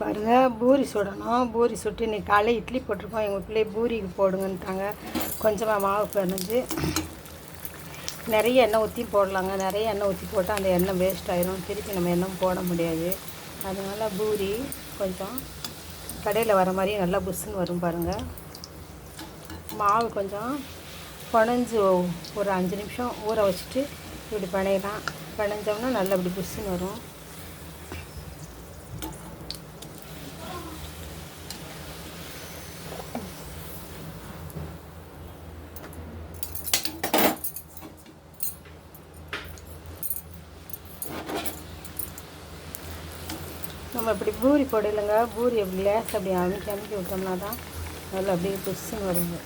பாருங்கள் பூரி சுடணும். பூரி சுட்டு இன்றைக்கி காலையில் இட்லி போட்டிருக்கோம். எங்கள் பிள்ளை பூரிக்கு போடுங்கன்ட்டாங்க. கொஞ்சமாக மாவு பிணைஞ்சு நிறைய எண்ணெய் ஊற்றி போடலாங்க. நிறைய எண்ணெய் ஊற்றி போட்டால் அந்த எண்ணெய் வேஸ்ட் ஆயிரும். திருப்பி நம்ம எண்ணெய் போட முடியாது. அதனால் பூரி கொஞ்சம் கடையில் வர மாதிரி நல்லா புஷ்ஷுன்னு வரும் பாருங்கள் மாவு கொஞ்சம் பிணைஞ்சு ஒரு அஞ்சு நிமிஷம் ஊற வச்சுட்டு இப்படி பிணையலாம் பிணைஞ்சோம்னா நல்லா இப்படி புஷ்ஷுன்னு வரும். நம்ம இப்படி பூரி போடலைங்க. பூரி அப்படி லேஸ் அப்படி அமைக்கி அமைக்கி விட்டோம்னா தான் நல்லா அப்படியே புஷ்ஷுன்னு வருங்க.